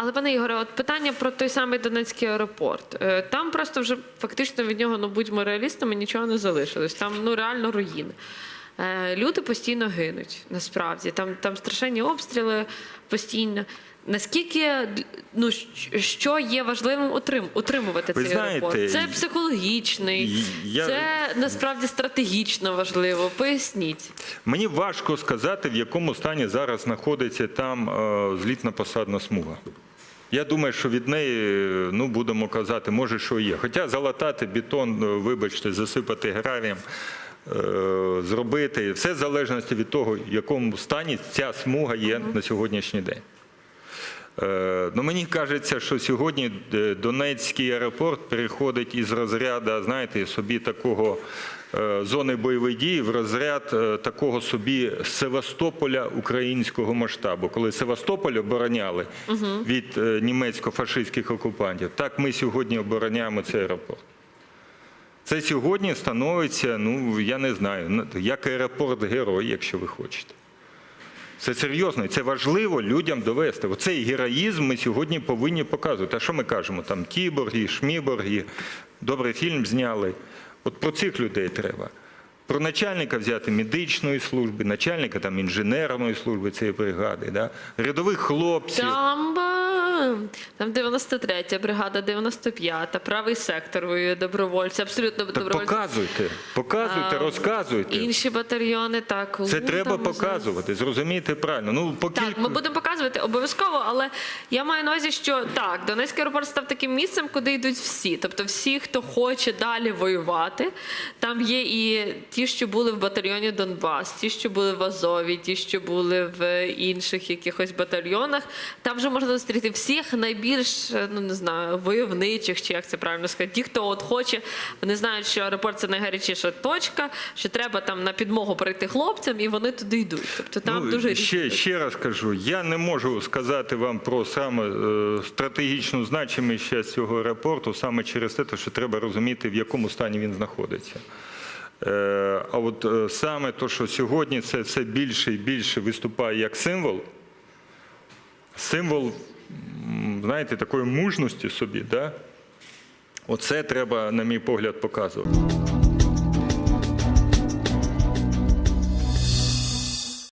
Але пане Ігоре, от питання про той самий Донецький аеропорт. Е, Там просто вже фактично від нього, ну будьмо реалістами, нічого не залишилось. Там ну реально руїни. Е, Люди постійно гинуть. Насправді там, там страшенні обстріли постійно. Наскільки ну що є важливим утрим, утримувати Ви цей знаєте, аеропорт? Це психологічний, я- це насправді стратегічно важливо. Поясніть. Мені важко сказати, в якому стані зараз знаходиться там е, злітно-посадна смуга. Я думаю, що від неї, ну будемо казати, може, що є. Хоча залатати бетон, е, вибачте, засипати гравієм, е, зробити, все в залежності від того, в якому стані ця смуга є на сьогоднішній день. Е, Ну, мені кажеться, що сьогодні е, Донецький аеропорт переходить із розряду, знаєте, собі такого зони бойових дій в розряд е, такого собі Севастополя українського масштабу. Коли Севастополь обороняли від е, німецько-фашистських окупантів, так ми сьогодні обороняємо цей аеропорт. Це сьогодні становиться, ну я не знаю, як аеропорт герой, якщо ви хочете. Це серйозно, і це важливо людям довести. Оцей героїзм ми сьогодні повинні показувати. А що ми кажемо? Там кіборги, шміборги, добрий фільм зняли. От про цих людей треба. Про начальника взяти медичної служби, начальника там інженерної служби цієї бригади, да? рядових хлопців. Там, там 93-я бригада, 95-та, правий сектор воює добровольці, абсолютно Так добровольці. показуйте, показуйте, А, розказуйте. Інші батальйони так. Це ну, треба знаю. показувати, зрозумійте правильно. Ну, по Так, кілька- ми будемо показувати обов'язково, але я маю на увазі, що так, Донецький аеропорт став таким місцем, куди йдуть всі. Тобто всі, хто хоче далі воювати. Там є і ті, що були в батальйоні Донбас, ті, що були в Азові, ті, що були в інших якихось батальйонах. Там вже можна зустріти всіх найбільш ну не знаю, войовничих, чи як це правильно сказати. Ті, хто от хоче, вони знають, що аеропорт це найгарячіша точка, що треба там на підмогу прийти хлопцям, і вони туди йдуть. Тобто там Ну, дуже ще, різні. ще раз кажу, я не можу сказати вам про саме е, стратегічну значимість цього аеропорту, саме через те, що треба розуміти, в якому стані він знаходиться. Е, а от е, саме то, що сьогодні це все більше і більше виступає як символ, символ, знаєте, такої мужності собі, да? оце треба, на мій погляд, показувати.